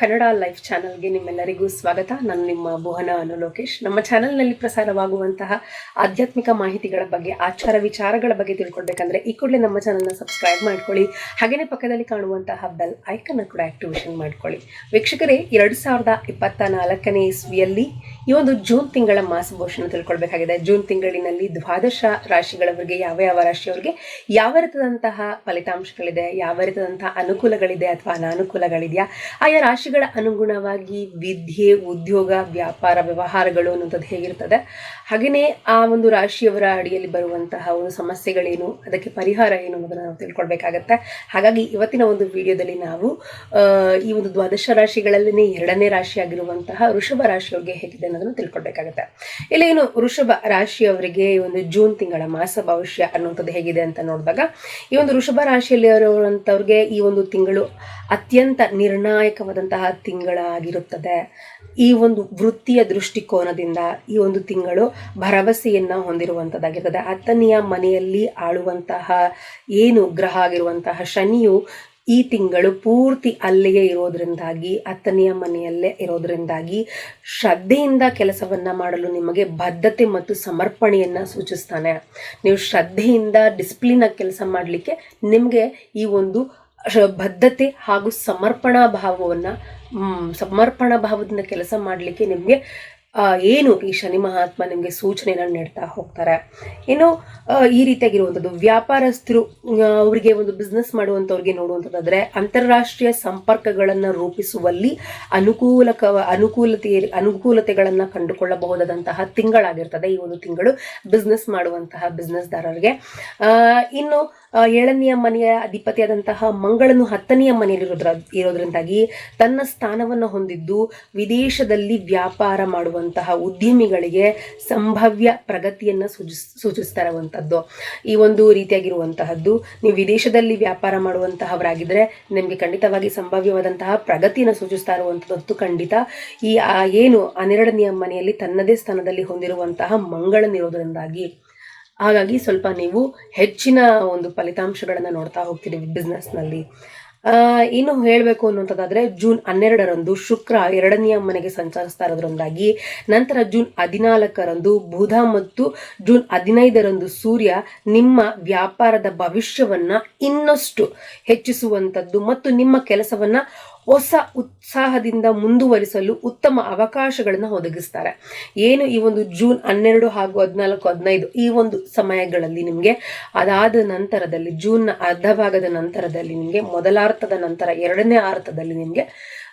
Kannada life ಚಾನಲ್ಗೆ ನಿಮ್ಮೆಲ್ಲರಿಗೂ ಸ್ವಾಗತ. ನಾನು ನಿಮ್ಮ ಭುವನ ಅನು ಲೋಕೇಶ್. ನಮ್ಮ ಚಾನಲ್ನಲ್ಲಿ ಪ್ರಸಾರವಾಗುವಂತಹ ಆಧ್ಯಾತ್ಮಿಕ ಮಾಹಿತಿಗಳ ಬಗ್ಗೆ, ಆಚಾರ ವಿಚಾರಗಳ ಬಗ್ಗೆ ತಿಳ್ಕೊಳ್ಬೇಕಂದ್ರೆ ಈ ಕೂಡಲೇ ನಮ್ಮ ಚಾನಲ್ನ ಸಬ್ಸ್ಕ್ರೈಬ್ ಮಾಡ್ಕೊಳ್ಳಿ. ಹಾಗೆಯೇ ಪಕ್ಕದಲ್ಲಿ ಕಾಣುವಂತಹ ಬೆಲ್ ಐಕನ್ ಕೂಡ ಆಕ್ಟಿವೇಷನ್ ಮಾಡ್ಕೊಳ್ಳಿ. ವೀಕ್ಷಕರೇ, ಎರಡು ಸಾವಿರದ ಇಪ್ಪತ್ತ ನಾಲ್ಕನೇ ಇಸ್ವಿಯಲ್ಲಿ ಈ ಒಂದು ಜೂನ್ ತಿಂಗಳ ಮಾಸ ಘೋಷಣೆ ತಿಳ್ಕೊಳ್ಬೇಕಾಗಿದೆ. ಜೂನ್ ತಿಂಗಳಿನಲ್ಲಿ ದ್ವಾದಶ ರಾಶಿಗಳವರಿಗೆ ಯಾವ ಯಾವ ರಾಶಿಯವರಿಗೆ ಯಾವ ರೀತಿಯಾದಂತಹ ಫಲಿತಾಂಶಗಳಿದೆ, ಯಾವ ರೀತಿಯಾದಂತಹ ಅನುಕೂಲಗಳಿದೆ ಅಥವಾ ಅನಾನುಕೂಲಗಳಿದೆಯಾ, ಆಯಾ ರಾಶಿಗಳ ಅನುಗುಣವಾಗಿ ವಿದ್ಯೆ, ಉದ್ಯೋಗ, ವ್ಯಾಪಾರ, ವ್ಯವಹಾರಗಳು ಅನ್ನುವಂಥದ್ದು ಹೇಗಿರ್ತದೆ? ಹಾಗೆಯೇ ಆ ಒಂದು ರಾಶಿಯವರ ಅಡಿಯಲ್ಲಿ ಬರುವಂತಹ ಒಂದು ಸಮಸ್ಯೆಗಳೇನು, ಅದಕ್ಕೆ ಪರಿಹಾರ ಏನು ಅನ್ನೋದನ್ನು ನಾವು ತಿಳ್ಕೊಳ್ಬೇಕಾಗತ್ತೆ. ಹಾಗಾಗಿ ಇವತ್ತಿನ ಒಂದು ವಿಡಿಯೋದಲ್ಲಿ ನಾವು ಈ ಒಂದು ದ್ವಾದಶ ರಾಶಿಗಳಲ್ಲೇ ಎರಡನೇ ರಾಶಿಯಾಗಿರುವಂತಹ ಋಷಭ ರಾಶಿಯವರಿಗೆ ಹೇಗಿದೆ ಅನ್ನೋದನ್ನು ತಿಳ್ಕೊಳ್ಬೇಕಾಗತ್ತೆ. ಇಲ್ಲಿ ಏನು ವೃಷಭ ರಾಶಿಯವರಿಗೆ ಈ ಒಂದು ಜೂನ್ ತಿಂಗಳ ಮಾಸ ಭವಿಷ್ಯ ಅನ್ನುವಂಥದ್ದು ಹೇಗಿದೆ ಅಂತ ನೋಡಿದಾಗ, ಈ ಒಂದು ಋಷಭ ರಾಶಿಯಲ್ಲಿ ಇರುವಂಥವ್ರಿಗೆ ಈ ಒಂದು ತಿಂಗಳು ಅತ್ಯಂತ ನಿರ್ಣಾಯಕವಾದಂತಹ ತಿಂಗಳಾಗಿರುತ್ತದೆ. ಈ ಒಂದು ವೃತ್ತಿಯ ದೃಷ್ಟಿಕೋನದಿಂದ ಈ ಒಂದು ತಿಂಗಳು ಭರವಸೆಯನ್ನು ಹೊಂದಿರುವಂಥದ್ದಾಗಿರ್ತದೆ ಹತ್ತನೆಯ ಮನೆಯಲ್ಲಿ ಆಳುವಂತಹ ಏನು ಗ್ರಹ ಆಗಿರುವಂತಹ ಶನಿಯು ಈ ತಿಂಗಳು ಪೂರ್ತಿ ಅಲ್ಲಿಯೇ ಇರೋದ್ರಿಂದಾಗಿ ಹತ್ತನೆಯ ಮನೆಯಲ್ಲೇ ಇರೋದ್ರಿಂದಾಗಿ ಶ್ರದ್ಧೆಯಿಂದ ಕೆಲಸವನ್ನ ಮಾಡಲು ನಿಮಗೆ ಬದ್ಧತೆ ಮತ್ತು ಸಮರ್ಪಣೆಯನ್ನು ಸೂಚಿಸ್ತಾನೆ. ನೀವು ಶ್ರದ್ಧೆಯಿಂದ ಡಿಸಿಪ್ಲಿನ್ ಆಗಿ ಕೆಲಸ ಮಾಡಲಿಕ್ಕೆ ನಿಮಗೆ ಈ ಒಂದು ಬದ್ಧತೆ ಹಾಗೂ ಸಮರ್ಪಣಾ ಭಾವವನ್ನು ಸಮರ್ಪಣಾ ಭಾವದಿಂದ ಕೆಲಸ ಮಾಡಲಿಕ್ಕೆ ನಿಮಗೆ ಏನು ಈ ಶನಿ ಮಹಾತ್ಮ ನಿಮಗೆ ಸೂಚನೆಯನ್ನು ನೀಡ್ತಾ ಹೋಗ್ತಾರೆ. ಇನ್ನು ಈ ರೀತಿಯಾಗಿರುವಂಥದ್ದು ವ್ಯಾಪಾರಸ್ಥರು ಅವರಿಗೆ ಒಂದು ಬಿಸ್ನೆಸ್ ಮಾಡುವಂಥವ್ರಿಗೆ ನೋಡುವಂಥದ್ದಾದರೆ ಅಂತಾರಾಷ್ಟ್ರೀಯ ಸಂಪರ್ಕಗಳನ್ನು ರೂಪಿಸುವಲ್ಲಿ ಅನುಕೂಲಕ, ಅನುಕೂಲತೆ, ಅನುಕೂಲತೆಗಳನ್ನು ಕಂಡುಕೊಳ್ಳಬಹುದಾದಂತಹ ತಿಂಗಳಾಗಿರ್ತದೆ ಈ ಒಂದು ತಿಂಗಳು ಬಿಸ್ನೆಸ್ ಮಾಡುವಂತಹ ಬಿಸ್ನೆಸ್ದಾರರಿಗೆ ಇನ್ನು ಏಳನೆಯ ಮನೆಯ ಅಧಿಪತಿಯಾದಂತಹ ಮಂಗಳನು ಹತ್ತನೆಯ ಮನೆಯಲ್ಲಿರೋದ್ರ ಇರೋದ್ರಿಂದಾಗಿ ತನ್ನ ಸ್ಥಾನವನ್ನು ಹೊಂದಿದ್ದು ವಿದೇಶದಲ್ಲಿ ವ್ಯಾಪಾರ ಮಾಡುವಂತಹ ಉದ್ಯಮಿಗಳಿಗೆ ಸಂಭವ್ಯ ಪ್ರಗತಿಯನ್ನು ಸೂಚಿಸ್ ಸೂಚಿಸ್ತಾ ಇರುವಂಥದ್ದು ಈ ಒಂದು ರೀತಿಯಾಗಿರುವಂತಹದ್ದು. ನೀವು ವಿದೇಶದಲ್ಲಿ ವ್ಯಾಪಾರ ಮಾಡುವಂತಹವರಾಗಿದ್ದರೆ ನಿಮಗೆ ಖಂಡಿತವಾಗಿ ಸಂಭಾವ್ಯವಾದಂತಹ ಪ್ರಗತಿಯನ್ನು ಸೂಚಿಸ್ತಾ ಇರುವಂಥದ್ದು ಖಂಡಿತ. ಈ ಏನು ಹನ್ನೆರಡನೆಯ ಮನೆಯಲ್ಲಿ ತನ್ನದೇ ಸ್ಥಾನದಲ್ಲಿ ಹೊಂದಿರುವಂತಹ ಮಂಗಳನಿರೋದ್ರಿಂದಾಗಿ ಹಾಗಾಗಿ ಸ್ವಲ್ಪ ನೀವು ಹೆಚ್ಚಿನ ಒಂದು ಫಲಿತಾಂಶಗಳನ್ನು ನೋಡ್ತಾ ಹೋಗ್ತೀರಿ ಬಿಸ್ನೆಸ್ನಲ್ಲಿ ಇನ್ನು ಹೇಳಬೇಕು ಅನ್ನುವಂಥದ್ದಾದ್ರೆ ಜೂನ್ ಹನ್ನೆರಡರಂದು ಶುಕ್ರ ಎರಡನೆಯ ಮನೆಗೆ ಸಂಚರಿಸ್ತಾ ಇರೋದ್ರಿಂದಾಗಿ, ನಂತರ ಜೂನ್ ಹದಿನಾಲ್ಕರಂದು ಬುಧ ಮತ್ತು ಜೂನ್ ಹದಿನೈದರಂದು ಸೂರ್ಯ ನಿಮ್ಮ ವ್ಯಾಪಾರದ ಭವಿಷ್ಯವನ್ನ ಇನ್ನಷ್ಟು ಹೆಚ್ಚಿಸುವಂಥದ್ದು ಮತ್ತು ನಿಮ್ಮ ಕೆಲಸವನ್ನ ಹೊಸ ಉತ್ಸಾಹದಿಂದ ಮುಂದುವರಿಸಲು ಉತ್ತಮ ಅವಕಾಶಗಳನ್ನು ಒದಗಿಸ್ತಾರೆ. ಏನು ಈ ಒಂದು ಜೂನ್ ಹನ್ನೆರಡು ಹಾಗೂ ಹದಿನಾಲ್ಕು, ಹದಿನೈದು ಈ ಒಂದು ಸಮಯಗಳಲ್ಲಿ ನಿಮಗೆ, ಅದಾದ ನಂತರದಲ್ಲಿ, ಜೂನ್ನ ಅರ್ಧ ಭಾಗದ ನಂತರದಲ್ಲಿ ನಿಮಗೆ, ಮೊದಲಾರ್ಥದ ನಂತರ ಎರಡನೇ ಆರ್ಥದಲ್ಲಿ ನಿಮಗೆ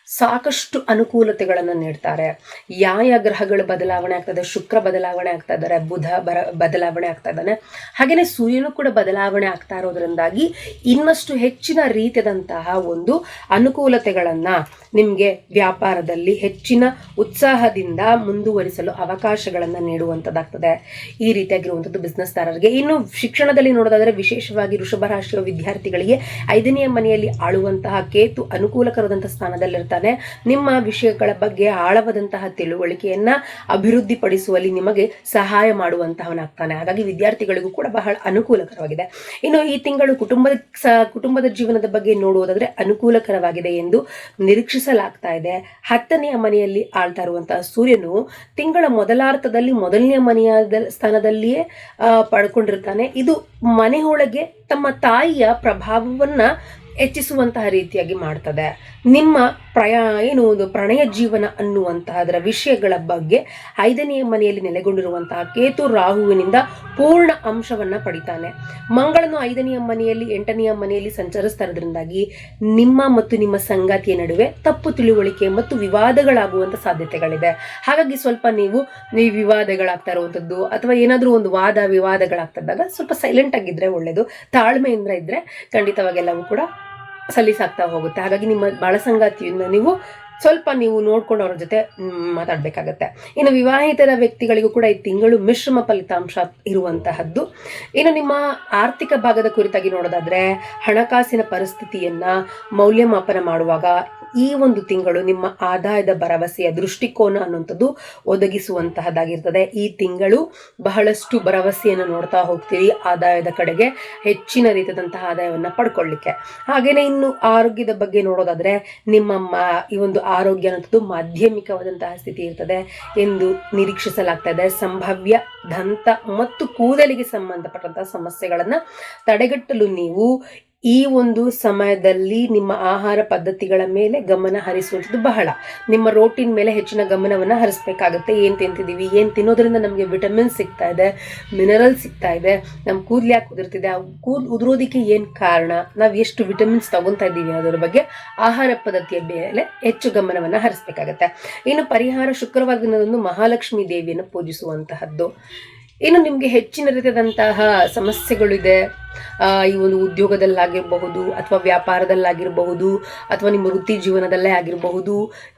ಸಾಕಷ್ಟು ಅನುಕೂಲತೆಗಳನ್ನು ನೀಡ್ತಾರೆ. ಯಾವ ಗ್ರಹಗಳು ಬದಲಾವಣೆ ಆಗ್ತದೆ, ಶುಕ್ರ ಬದಲಾವಣೆ ಆಗ್ತಾ ಇದ್ದಾರೆ, ಬುಧ ಬರ, ಬದಲಾವಣೆ ಆಗ್ತಾ ಇದ್ದಾನೆ. ಹಾಗೆಯೇ ಸೂರ್ಯನು ಕೂಡ ಬದಲಾವಣೆ ಆಗ್ತಾ ಇರೋದ್ರಿಂದಾಗಿ ಇನ್ನಷ್ಟು ಹೆಚ್ಚಿನ ರೀತಿಯಾದಂತಹ ಒಂದು ಅನುಕೂಲತೆಗಳನ್ನು ನಿಮಗೆ ವ್ಯಾಪಾರದಲ್ಲಿ ಹೆಚ್ಚಿನ ಉತ್ಸಾಹದಿಂದ ಮುಂದುವರಿಸಲು ಅವಕಾಶಗಳನ್ನು ನೀಡುವಂಥದ್ದಾಗ್ತದೆ ಈ ರೀತಿಯಾಗಿರುವಂಥದ್ದು ಬಿಸ್ನೆಸ್ದಾರರಿಗೆ ಇನ್ನು ಶಿಕ್ಷಣದಲ್ಲಿ ನೋಡೋದಾದರೆ ವಿಶೇಷವಾಗಿ ವೃಷಭ ರಾಶಿಯ ವಿದ್ಯಾರ್ಥಿಗಳಿಗೆ ಐದನೆಯ ಮನೆಯಲ್ಲಿ ಆಳುವಂತಹ ಕೇತು ಅನುಕೂಲಕರವಾದಂಥ ಸ್ಥಾನದಲ್ಲಿರ್ತಾನೆ. ನಿಮ್ಮ ವಿಷಯಗಳ ಬಗ್ಗೆ ಆಳವಾದಂತಹ ತಿಳುವಳಿಕೆಯನ್ನು ಅಭಿವೃದ್ಧಿಪಡಿಸುವಲ್ಲಿ ನಿಮಗೆ ಸಹಾಯ ಮಾಡುವಂತಹವನಾಗ್ತಾನೆ. ಹಾಗಾಗಿ ವಿದ್ಯಾರ್ಥಿಗಳಿಗೂ ಕೂಡ ಬಹಳ ಅನುಕೂಲಕರವಾಗಿದೆ. ಇನ್ನು ಈ ತಿಂಗಳು ಕುಟುಂಬದ ಕುಟುಂಬದ ಜೀವನದ ಬಗ್ಗೆ ನೋಡುವುದಾದರೆ ಅನುಕೂಲಕರವಾಗಿದೆ ಎಂದು ನಿರೀಕ್ಷಿಸಲಾಗ್ತಾ ಇದೆ. ಹತ್ತನೆಯ ಮನೆಯಲ್ಲಿ ಆಳ್ತಾ ಇರುವಂತಹ ಸೂರ್ಯನು ತಿಂಗಳ ಮೊದಲಾರ್ಥದಲ್ಲಿ ಮೊದಲನೆಯ ಮನೆಯ ಸ್ಥಾನದಲ್ಲಿಯೇ ಪಡ್ಕೊಂಡಿರ್ತಾನೆ. ಇದು ಮನೆಯೊಳಗೆ ತಮ್ಮ ತಾಯಿಯ ಪ್ರಭಾವವನ್ನ ಹೆಚ್ಚಿಸುವಂತಹ ರೀತಿಯಾಗಿ ಮಾಡ್ತದೆ. ನಿಮ್ಮ ಪ್ರಯಾ, ಏನು ಒಂದು ಪ್ರಣಯ ಜೀವನ ಅನ್ನುವಂತಹದರ ವಿಷಯಗಳ ಬಗ್ಗೆ ಐದನೆಯ ಮನೆಯಲ್ಲಿ ನೆಲೆಗೊಂಡಿರುವಂತಹ ಕೇತು ರಾಹುವಿನಿಂದ ಪೂರ್ಣ ಅಂಶವನ್ನ ಪಡಿತಾನೆ. ಮಂಗಳನು ಐದನೆಯ ಮನೆಯಲ್ಲಿ, ಎಂಟನೆಯ ಮನೆಯಲ್ಲಿ ಸಂಚರಿಸ್ತಾ ಇರೋದ್ರಿಂದಾಗಿ ನಿಮ್ಮ ಮತ್ತು ನಿಮ್ಮ ಸಂಗಾತಿಯ ನಡುವೆ ತಪ್ಪು ತಿಳುವಳಿಕೆ ಮತ್ತು ವಿವಾದಗಳಾಗುವಂಥ ಸಾಧ್ಯತೆಗಳಿದೆ ಹಾಗಾಗಿ ಸ್ವಲ್ಪ ನೀವು ನೀವು ವಿವಾದಗಳಾಗ್ತಾ ಇರುವಂಥದ್ದು ಅಥವಾ ಏನಾದರೂ ಒಂದು ವಾದ ವಿವಾದಗಳಾಗ್ತದಾಗ ಸ್ವಲ್ಪ ಸೈಲೆಂಟ್ ಆಗಿದ್ರೆ ಒಳ್ಳೇದು. ತಾಳ್ಮೆಯಿಂದ ಇದ್ದರೆ ಖಂಡಿತವಾಗೆಲ್ಲವೂ ಕೂಡ ಸಲೀಸಾಗ್ತಾ ಹೋಗುತ್ತೆ. ಹಾಗಾಗಿ ನಿಮ್ಮ ಬಾಳ ಸಂಗಾತಿಯನ್ನ ನೀವು ಸ್ವಲ್ಪ ನೀವು ನೋಡ್ಕೊಂಡು ಅವ್ರ ಜೊತೆ ಮಾತಾಡಬೇಕಾಗತ್ತೆ. ಇನ್ನು ವಿವಾಹಿತರ ವ್ಯಕ್ತಿಗಳಿಗೂ ಕೂಡ ಈ ತಿಂಗಳು ಮಿಶ್ರಮ ಫಲಿತಾಂಶ ಇರುವಂತಹದ್ದು. ಇನ್ನು ನಿಮ್ಮ ಆರ್ಥಿಕ ಭಾಗದ ಕುರಿತಾಗಿ ನೋಡೋದಾದ್ರೆ, ಹಣಕಾಸಿನ ಪರಿಸ್ಥಿತಿಯನ್ನ ಮೌಲ್ಯಮಾಪನ ಮಾಡುವಾಗ ಈ ಒಂದು ತಿಂಗಳು ನಿಮ್ಮ ಆದಾಯದ ಭರವಸೆಯ ದೃಷ್ಟಿಕೋನ ಅನ್ನುವಂಥದ್ದು ಒದಗಿಸುವಂತಹದ್ದಾಗಿರ್ತದೆ. ಈ ತಿಂಗಳು ಬಹಳಷ್ಟು ಭರವಸೆಯನ್ನು ನೋಡ್ತಾ ಹೋಗ್ತೀರಿ ಆದಾಯದ ಕಡೆಗೆ, ಹೆಚ್ಚಿನ ರೀತಿಯಾದಂತಹ ಆದಾಯವನ್ನು ಪಡ್ಕೊಳ್ಳಿಕ್ಕೆ. ಹಾಗೆಯೇ ಇನ್ನು ಆರೋಗ್ಯದ ಬಗ್ಗೆ ನೋಡೋದಾದ್ರೆ, ನಿಮ್ಮ ಈ ಒಂದು ಆರೋಗ್ಯ ಅನ್ನೋದು ಮಾಧ್ಯಮಿಕವಾದಂತಹ ಸ್ಥಿತಿ ಇರ್ತದೆ ಎಂದು ನಿರೀಕ್ಷಿಸಲಾಗ್ತಾ ಇದೆ. ಸಂಭಾವ್ಯ ದಂತ ಮತ್ತು ಕೂದಲಿಗೆ ಸಂಬಂಧಪಟ್ಟಂತಹ ಸಮಸ್ಯೆಗಳನ್ನ ತಡೆಗಟ್ಟಲು ನೀವು ಈ ಒಂದು ಸಮಯದಲ್ಲಿ ನಿಮ್ಮ ಆಹಾರ ಪದ್ಧತಿಗಳ ಮೇಲೆ ಗಮನ ಹರಿಸುವಂಥದ್ದು ಬಹಳ. ನಿಮ್ಮ ರೋಟೀನ್ ಮೇಲೆ ಹೆಚ್ಚಿನ ಗಮನವನ್ನು ಹರಿಸ್ಬೇಕಾಗುತ್ತೆ. ಏನು ತಿಂತಿದ್ದೀವಿ? ಏನು ತಿನ್ನೋದ್ರಿಂದ ನಮಗೆ ವಿಟಮಿನ್ ಸಿಗ್ತಾ ಇದೆ ಮಿನರಲ್ ಸಿಗ್ತಾ ಇದೆ ನಮ್ಮ ಕೂದಲು ಯಾಕೆ ಉದುರ್ತಿದೆ, ಆ ಕೂದಲು ಉದುರೋದಕ್ಕೆ ಏನು ಕಾರಣ? ನಾವು ಎಷ್ಟು ವಿಟಮಿನ್ಸ್ ತಗೊತಾ ಇದ್ದೀವಿ ಅದರ ಬಗ್ಗೆ ಆಹಾರ ಪದ್ಧತಿಯ ಮೇಲೆ ಹೆಚ್ಚು ಗಮನವನ್ನು ಹರಿಸ್ಬೇಕಾಗತ್ತೆ. ಇನ್ನು ಪರಿಹಾರ ಶುಕ್ರವಾರ ದಿನದಂದು ಮಹಾಲಕ್ಷ್ಮಿ ದೇವಿಯನ್ನು ಪೂಜಿಸುವಂತಹದ್ದು. ಇನ್ನು ನಿಮಗೆ ಹೆಚ್ಚಿನ ರೀತಿಯಾದಂತಹ ಸಮಸ್ಯೆಗಳಿದೆ ಈ ಒಂದು ಉದ್ಯೋಗದಲ್ಲಾಗಿರಬಹುದು ಅಥವಾ ವ್ಯಾಪಾರದಲ್ಲಾಗಿರಬಹುದು ಅಥವಾ ನಿಮ್ಮ ವೃತ್ತಿ ಜೀವನದಲ್ಲೇ ಆಗಿರಬಹುದು,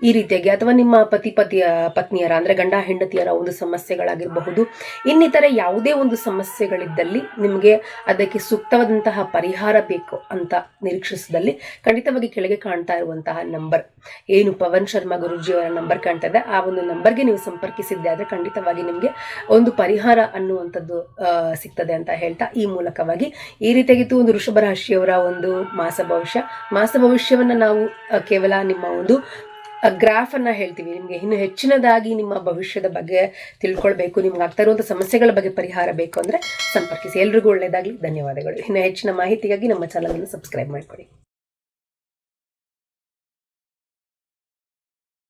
ಈ ರೀತಿಯಾಗಿ ಅಥವಾ ನಿಮ್ಮ ಪತಿ ಪತಿಯ, ಪತ್ನಿಯರ ಅಂದರೆ ಗಂಡ ಹೆಂಡತಿಯರ ಒಂದು ಸಮಸ್ಯೆಗಳಾಗಿರಬಹುದು, ಇನ್ನಿತರ ಯಾವುದೇ ಒಂದು ಸಮಸ್ಯೆಗಳಿದ್ದಲ್ಲಿ ನಿಮಗೆ ಅದಕ್ಕೆ ಸೂಕ್ತವಾದಂತಹ ಪರಿಹಾರ ಬೇಕು ಅಂತ ನಿರೀಕ್ಷಿಸಿದಲ್ಲಿ ಖಂಡಿತವಾಗಿ ಕೆಳಗೆ ಕಾಣ್ತಾ ಇರುವಂತಹ ನಂಬರ್. ಏನು ಪವನ್ ಶರ್ಮಾ ಗುರುಜಿಯವರ ನಂಬರ್ ಕಾಣ್ತಾ ಇದೆ, ಆ ಒಂದು ನಂಬರ್ಗೆ ನೀವು ಸಂಪರ್ಕಿಸಿದ್ದೆ ಆದರೆ ಖಂಡಿತವಾಗಿ ನಿಮಗೆ ಒಂದು ಪರಿಹಾರ ಅನ್ನುವಂಥದ್ದು ಸಿಗ್ತದೆ ಅಂತ ಹೇಳ್ತಾ ಈ ಮೂಲಕವಾಗಿ ಈ ರೀತಿಯಾಗಿತ್ತು ಒಂದು ವೃಷಭ ರಾಶಿಯವರ ಒಂದು ಮಾಸ ಭವಿಷ್ಯ. ಮಾಸ ಭವಿಷ್ಯವನ್ನು ನಾವು ಕೇವಲ ನಿಮ್ಮ ಒಂದು ಗ್ರಾಫ್ ಅನ್ನ ಹೇಳ್ತೀವಿ. ನಿಮಗೆ ಇನ್ನು ಹೆಚ್ಚಿನದಾಗಿ ನಿಮ್ಮ ಭವಿಷ್ಯದ ಬಗ್ಗೆ ತಿಳ್ಕೊಳ್ಬೇಕು. ನಿಮ್ಗೆ ಆಗ್ತಾ ಇರುವಂಥ ಸಮಸ್ಯೆಗಳ ಬಗ್ಗೆ ಪರಿಹಾರ ಬೇಕು ಅಂದರೆ ಸಂಪರ್ಕಿಸಿ. ಎಲ್ರಿಗೂ ಒಳ್ಳೆಯದಾಗಲಿ ಧನ್ಯವಾದಗಳು. ಇನ್ನು ಹೆಚ್ಚಿನ ಮಾಹಿತಿಗಾಗಿ ನಮ್ಮ ಚಾನಲನ್ನು ಸಬ್ಸ್ಕ್ರೈಬ್ ಮಾಡಿಕೊಡಿ.